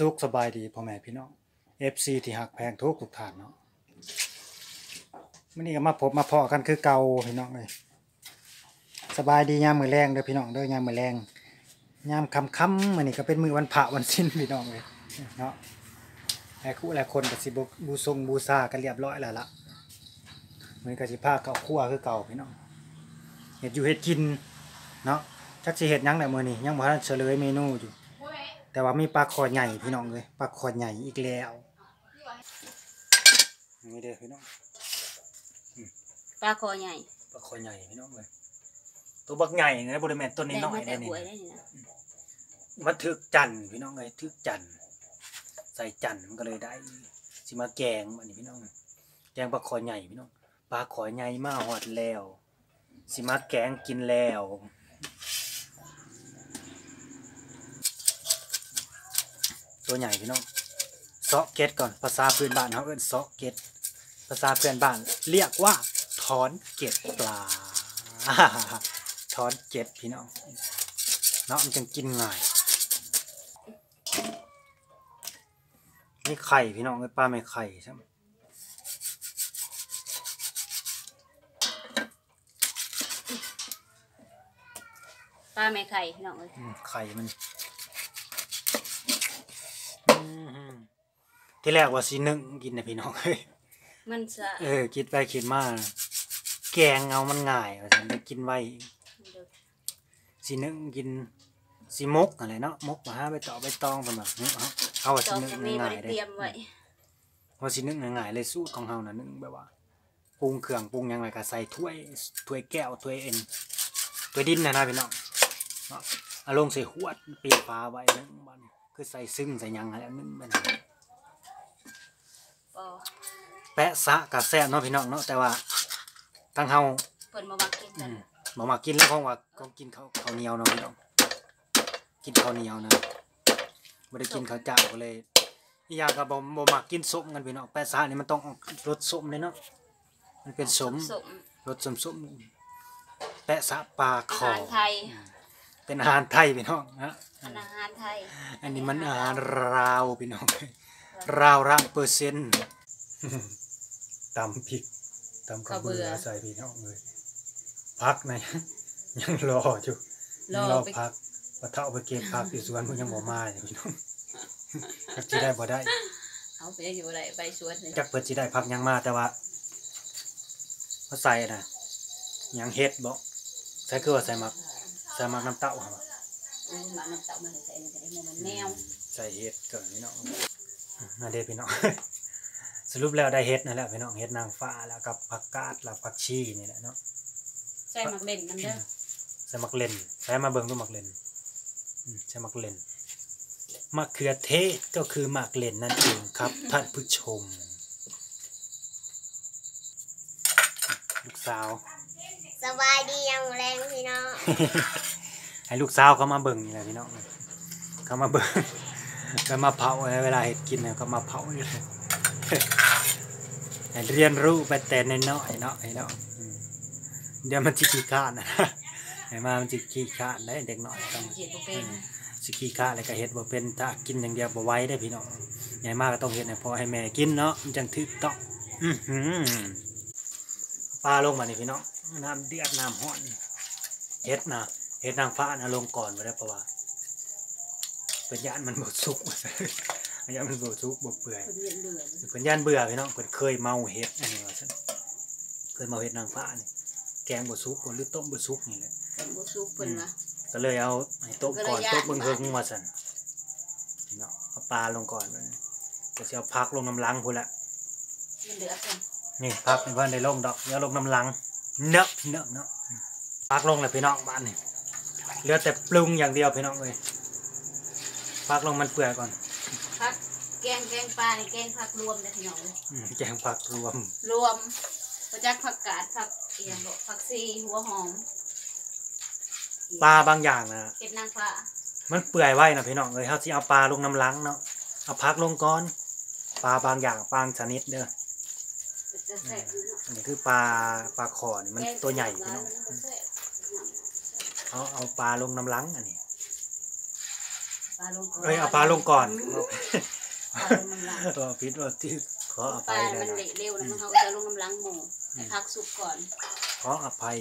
สุขสบายดีพ่อแม่พี่น้อง FC ที่หักแพงทุกทุกท่านเนาะมื้อนี้ก็มาพบมาพอกันคือเก่าพี่น้องเลยสบายดียามมือแรงเด้อพี่น้องเด้อยามมือแรงยามค่ำๆมื้อนี้ก็เป็นมือวันพระวันสิ้นพี่น้องเลยเนาะหลายคู่หลายคนก็สิบบูทรงบูชากันเรียบร้อยแล้วละมือนี้ก็สิพาเข้าครัวคือเก่าพี่น้องเฮ็ดอยู่เฮ็ดกินเนาะจักสิเฮ็ดยังได้มื้อนี้ยังบ่ทันเฉลยเมนูอยู่ แต่ว่ามีปลาคอใหญ่พี่น้องเลยปลาคอใหญ่อีกแล้วนี่เด้อพี่น้องปลาคอใหญ่ปลาคอใหญ่พี่น้องเลยตัวบักใหญ่นะบริเวณต้นนี้ได้น้อมายแต่ได้นี่หวยได้นี่นะมันถึกจันทร์พี่น้องเลยถึกจันทร์ใส่จันทร์มันก็เลยได้สิมาแกงอันนี้พี่น้องแกงปลาคอใหญ่พี่น้องปลาคอใหญ่มาหอดแล้วสิมาแกงกินแล้ว ตัวใหญ่พี่น้องเซาะเก็ตก่อนภาษาพื้นบ้านเขาเอิ้นเซาะเก็ตภาษาเพื่อนบ้านเรียกว่าถอนเก็ดปลาถอนเก็ดพี่น้องเนาะมันจึงกินง่ายนี่ไข่พี่น้องเอ้ยปลาไม่ไข่ใช่ไหมปลาแม่ไข่พี่น้องเอ้ยอืมไข่มันอืม ที่แรกว่าสีหนึ่งกินนะพี่น้องเอ้ยมันจะเออคิดไปคิดมาแกงเอามันง่ายว่าฉันไปกินไว้สีหนึ่งกินสีมกอะไรเนาะมกมาหาไปต่อไปตองกันแบบเอาเอาว่าจสีอกหนึ่งจากนี้บ่ง่ายได้ๆเลยเตรียมไว้ว่าสีหนึ่งง่ายๆเลยสูตรของเฮานะหนึ่งแบบว่าปรุงเครื่องปรุงหยังไงก็ใส่ถ้วยถ้วยแก้วถ้วยเอ็นถ้วยดินนะนะพี่น้องเนาะเอาลงใส่หวดปีฟ้าไว้นึงบันคือใส่ซึ่งใส่หยังอะไรนึงบันปอ แปะซะกับแซ่บเนาะพี่น้องเนาะแต่ว่าทั้งเฮาเพิ่นมาบักกินอืกันมบ่มากินแล้วของว่าก็กินข้าวข้าวเหนียวเนาะพี่น้องกินข้าวเหนียวนะบ่ได้กินข้าวเจ้าก็เลยอีกอย่างก็บ่บ่มักกินส้มกันพี่น้องแปะซะนี่มันต้องออกรสส้มเลยเนาะมันเป็นส้มสมรสส้มๆแปะซะปลาคอาอหารไทยเป็นอาหารไทยพี่น้องนะ อาหารไทยอันนี้มันอาหารราวพี่น้อง ราวร่างเปอร์เซ็นต์ตำพริกตำกระเบือใส่พี่น้องเลยพักนะยังรออยู่รยังอรอไปพักปะเทาไปเก็บพักที่สวนมันยังบ่มาอยู่พี่น้องจักสิได้บ่ได้ เอาไปอยู่ไรไปสวนเลยจักเพิ่นสิได้พักยังมาแต่ว่าเขาใส่น่ะยังเฮ็ดบ่ใส่คือว่าใส่มักใส่มักน้ำเต้าครับอืมหมาน้ำเต่ามันใส่มันจะได้มันแนวใส่เฮ็ดเกินพี่น้อง น่าเด็ดพี่น้อง สรุปแล้วได้เฮ็ดนั่นแหละพี่น้องเฮ็ดนางฟ้าแล้วกับผักกาดแล้วผักชีนี่แหละเนาะใส่หมักเล่นมันเด้อใส่มักเล่นใส่มาเบิ่งดูมักเล่นอืมใส่มักเล่นมะเขือเทศก็คือมักเล่นนั่นเองครับท่านผู้ชม ลูกสาวสบายดียังแรงพี่น้องให้ลูกสาวเขามาเบิ่งนี่แหละพี่น้องเขามาเบิ่ง แล้วมาเผาเวลาเห็ดกินเนี่ยก็มาเผานี่เลยให้เรียนรู้ไปแต่น้อยๆเนาะไอ้เนาะอืมเดี๋ยวมันจิขี้ข้านนะไอ้มามันจิขี้ข้านได้เด็กน้อยต้องเห็ดบ่เป็นสิขี้ข้านอะไรก็เฮ็ดบ่เป็นถ้ากินอย่างเดียวบ่ไหว้ได้พี่น้องใหญ่มากก็ต้องเฮ็ดให้พ่อให้แม่กินเนาะมันจังถูกต้องอื้อหือปลาลงมานี่พี่น้องน้ำเดือดน้ำร้อนเฮ็ดนะเฮ็ดนางฟ้านะลงก่อนบ่ได้เพราะว่า เป็นยานมันบ่สุกยานมันบ่สุกบ่เปื่อยเพิ่นเวียนเดือนเพิ่นย่านเบื่อพี่น้องเพิ่นเคยเมาเฮ็ดอันนี้ว่าซั่นเคยเมาเฮ็ดนางฟ้านี่แกงบ่สุกบ่หรือต้มบ่สุกนี่แหละเพิ่นบ่สุกเพิ่นว่าก็เลยเอาให้ต้มก่อนก็เลยย่างต้มเบิ่งเฮิงว่าซั่นเนาะเอาปลาลงก่อนก็สิเอาผักลงน้ำลังพุ่นละมันเดือดกันนี่ผักนี่เพิ่นได้ลงดอกเดี๋ยวลงน้ำลังเนาะพี่น้องเนาะผักลงแล้วพี่น้องบ้านนี่เหลือแต่ปรุงอย่างเดียวพี่น้องเอ้ย ผักลงมันเปื่อยก่อนผักแกงแกงปลานี่แกงผักรวมเด้อพี่น้องเอ้ยอืมแกงผักรวม รวมประจักผักกาดผักเอียงบอกผักซีหัวหอมปลาบางอย่างนะเห็ดนางฟ้ามันเปื่อยไว้นะพี่น้องเลยเขาสิเอาปลาลงน้ำลังเนาะเอาพักลงก่อน ปลาบางอย่างบางชนิดเด้อจะแซ่บอยู่เนาะอันนี้คือปลาปลาขอนี่มันตัวใหญ่พี่น้องแซ่บเอาเอาปลาลงน้ำลังอันนี้ ปปลาลงก่อนเอ้ยเอาปลาลงก่อนปลาลงน้ำลังตัวพิษว่าที่ขออปลาภัยมันะนนะเละเร็วแล้วมันเขาก็จะลงน้ำลังหมูให้พักสุกก่อนขออภัย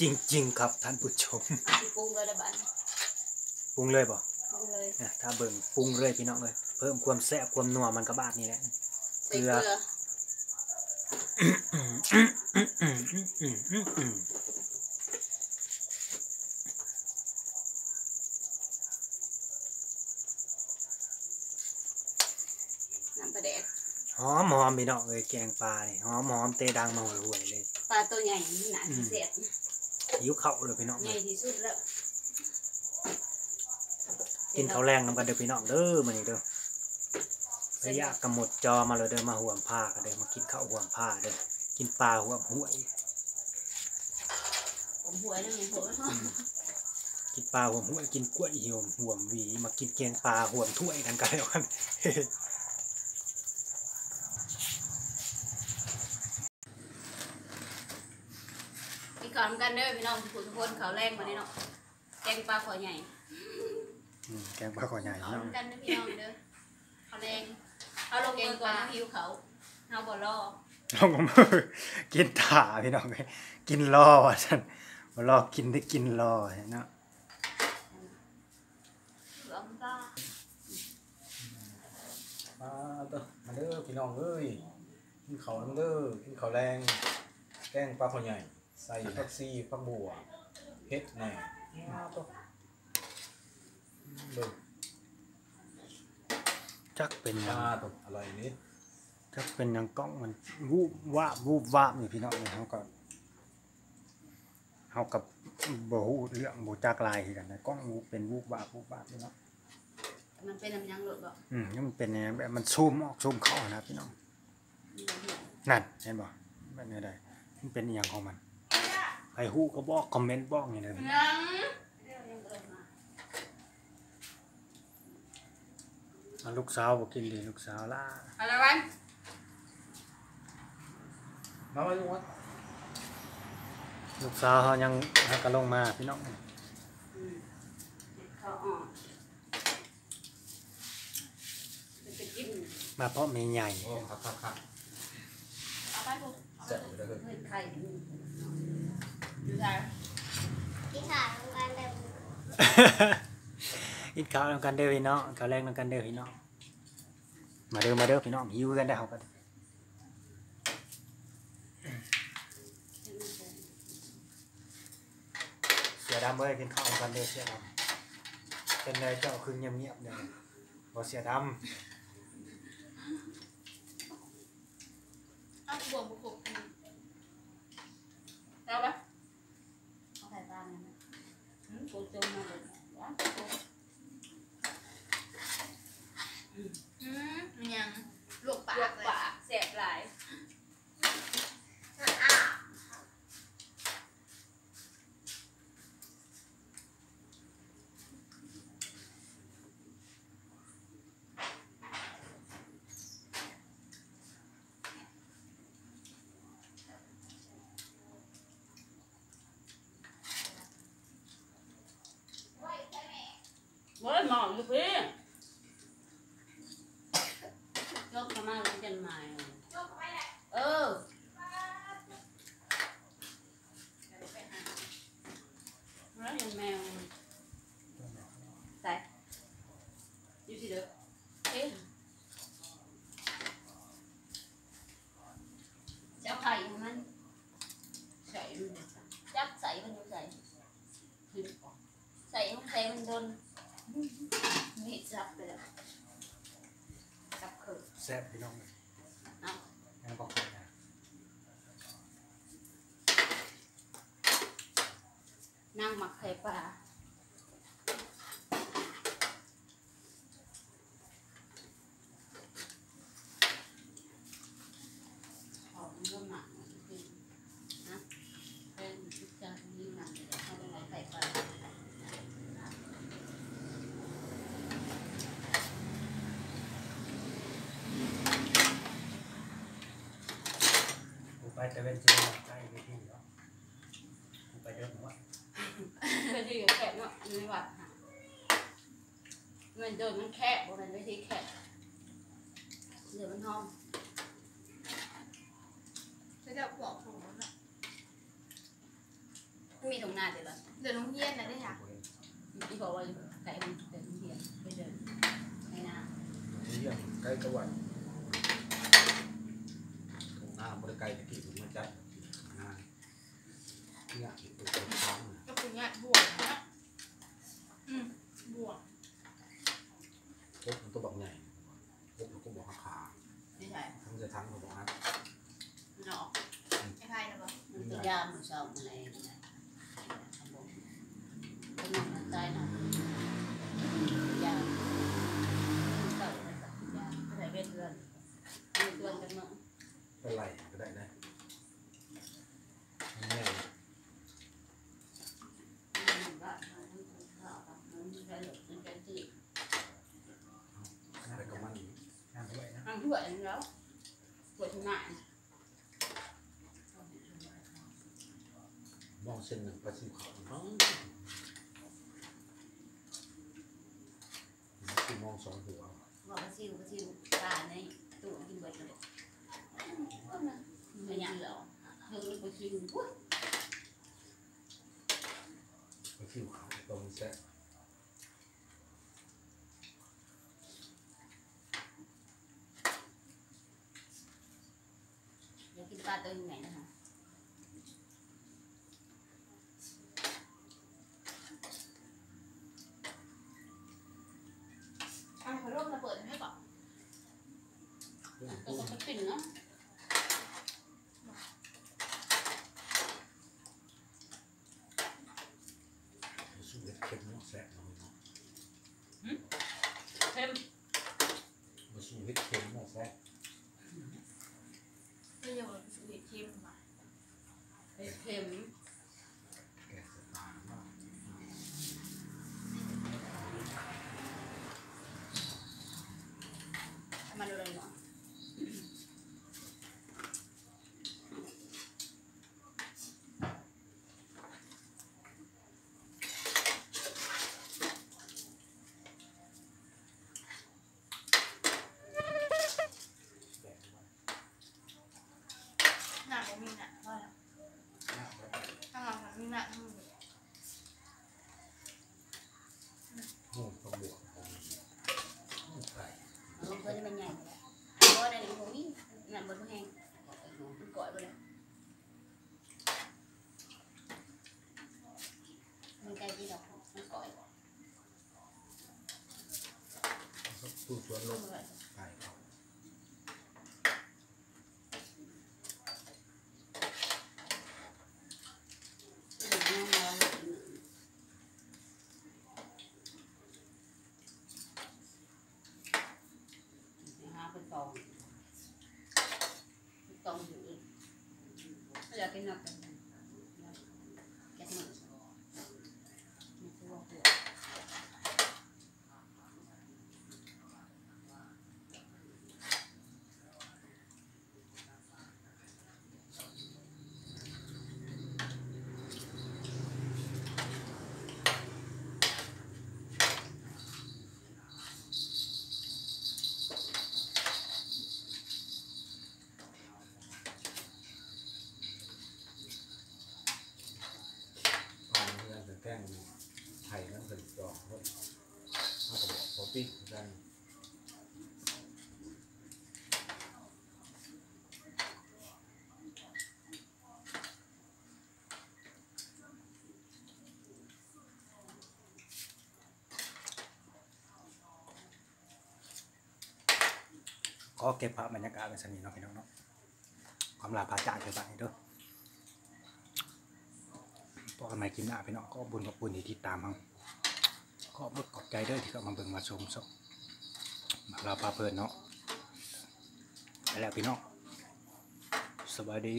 จริง ๆ ครับท่านผู้ชมเอาที่ปรุงเลยละบัดปรุงเลยบ่ปรุงเลยเนี่ยถ้าเบิ่งปรุงเลยพี่น้องเลยเพิ่มความแซ่บความนัวมันก็บาดนี่แหละใส่เกลือน้ำปลา แดกหอมหอมพี่น้องเลยแกงปลาเนี่ยหอมหอมเตะดังมาห่วยๆเลยปลาตัวใหญ่นี่หนาพิเศษหิวเข่าวเลยพี่น้องใหญ่ที่สุดแล้วกินข้าวแรงน้ำกันเด้อพี่น้องเด้อมานี่เด้อระยะกำหนดจอมาเลยเด้อมาห่วมผ้ากันเด้อมากินข้าวห่วมผ้าเด้อกินปลาห่วมห่วยผมหวยแล้วมีหัวกินปลาห่วมห่วยกินกล้วยห่วมห่วมหวีมากินแกงปลาห่วมถ้วยกันกันแล้วกัน มีขาวน้ำกันเด้อพี่น้องทุกคนทุกคนเขาวแรงมานี่เนาะแกงปลาขอใหญ่อืมแกงปลาขอใหญ่เขาพี่น้องน้ำกันเด้อพี่น้องเด้อเขาวแรงเขาลงมือก่อนนะหิวเขาเขาบ่รอลงมือกินถ่าพี่น้องเลยกินรอว่าฉันบ่รอกินได้กินรอเนาะเหลือมปลามาเด้อมาเด้อพี่น้องเอ้ยกินข้าวน้ำเด้อกินข้าวแรง แกงปลาข้าวใหญ่ ใส่ผักซีผักบัวเฮ็ดแหน่มาเด้อเบิ่งจักเป็นหยังมาเด้ออะไรนี่จักเป็นหยังกล้องมันวูบวาบวูบวาบนี่พี่น้องเลยเฮาก็เฮากับบ่ฮู้เรื่องบ่จักลายคือกันนะกล้องวูบเป็นวูบวาบวูบวาบพี่น้องมันเป็นน้ำยังหลุดบ่อืมนี่มันเป็นอย่างนั้นแบบมันซูมออกซูมเข้านะพี่น้องนั่นเห็นบ่แบบนี้ได้มันเป็นอหย่างของมัน ใครฮู้ก็บอกคอมเมนต์บอกอย่างนี้เลยยังอะลูกสาวบ่กินดีลูกสาวล่ะอะไรวะมาไว้ลุงวัดลูกสาวเฮายังหากันลงมาพี่น้องอืมเขาอ่อนมันจะกินมาเพราะแม่ใหญ่โอ้ครับครับครับ เอาไปลูกแซ่บอยู่เด้อเฮ้ยเฮ้ยไข่ดูดูได้ที่ถ่ายทำการเดิมกินข้าวนำกันเด้อพี่น้องข้าวแรงนำกันเด้อพี่น้องมาเด้อมาเด้อพี่น้องหิวกันได้อเฮากันเสียดำเอ้ยกินข้าวนกันเด้อเสียดำเป็นไงเจ้าคือเงียบๆเด้อบ่เสียดำเอาบวกบุกบุกเอาปะเอาไข่ปลาเนี่ยนะอืมปูจมมาเลยว้าวปู อืมมันยังลวกปาก ลวก เลย ปากแสบหลาย เฮ้ยห มอกอยู่พี่ยกเข้ามาแล้วจะมาเออแล้วเห็นแมวใส่อยู่ที่เด้อเอ๊ะเจ้าไข่มันใส่มันเนี่ยจับใส่มันอยู่ใส่ใส่มันใส่มันโดน มีดจับไปแล้วจับคือแซ่บพี่น้องเอาแม่บอกเลยนะนั่งมาเคยปลาหอมก็หมักคือนะเป็นทุกอย่างนี่หนักเลยเขาเป็นไข่ปลา กูไปแต่เป็นจริงใกล้ไปที่เนาะกูไปเดินหัวเป็นที่อยู่แค่เนาะในวัดค่ะเงินโดนมันแคบบ่เป็นวิธีแคบเดี๋ยวมันห้องแล้วจะบอกผมว่าไม่มีตรงหน้าเดี๋ยวละเดี๋ยวน้องเฮียนนะได้ค่ะที่บอกว่าไก่มันเดินเหียนไปเดินในน้เยี่ยมใกล้ตะวันตรงหน้าบริไกลตะกี้ผมมาจัดงานเนี่ยตัวคนท้อง ก็คือเนี่ยบวกนะอืมบวก พบมันตัวบอกใหญ่พบมันก็บอกขาำไม่ใช่ทั้งจะทั้งมันบอกนะมันออกไอ้ไพ่นะบอกมันตัวยามมันสอบอะไรนี่แหละครับผมคนนั้นมันตายหน่อยยามเก่าเลยแบบยามก็ได้เวทเดือนเวทเดือนกันเนาะ เป็นไรก็ได้นะแม่ มันบ้ามันข้าวมันใช้หลบมันใช้ตี ไปกับมันงาน ด้วยนะ ăn thuở แล้ว thuở thương mại มองเส้นหนึ่งไปสิเขาน้องคือมองสองหัว บอกว่าซิวว่าซิวปลาในตู้กินเบิดเลยไม่อยากเหรอเธอไปกินปุ๊บ ไปคิวเขาตรงแซ่ อยากกินปลาตัวยังไงนะคะ อะขอร่มระเบิดให้ก่อน ก็ต้องไปปิ่นเนาะ สู้ เด็ดเข้มเนาะแซ่บเนาะเค็มมาสู้เฮ็ดเข้มเนาะแซ่บไม่ยอมสูตรเค็มมาเค็ม แกสตาร์เนาะ มาดูเลยเนาะหนักมีหนักว่าข้างหลังมันมีหนักมือ โน่นต้องบวกของไก่ ลงตัวนี้มันใหญ่เลยเพราะว่าในนี้ผมมี นั่นบนแห้งมันก่อยไปเลยมันไกลที่ดอกมันก่อย ตู้ชวนล ล ง งไป ไก่เขา หาเป็นกองกองอยู่ อยากกินนักกันแกะหนึ่งนี่คือว่าตัว ตอนนี้จะแกล้งไทยนั่นเป็นดอกเขาเขาก็บอกพอปิ๊กกัน ก็เก็บภาพบรรยากาศไว้สนิทเนาะพี่น้องเนาะความลาพาจากเกิดไปเด้อพอกันใหม่คลิปหน้าพี่น้องก็บุญกับบุญที่ติดตามเฮาก็บึกขอบใจเด้อที่เข้ามาเบิ่งมาชมซะมาลาพาเพลินเนาะไปแล้วพี่น้องสบายดี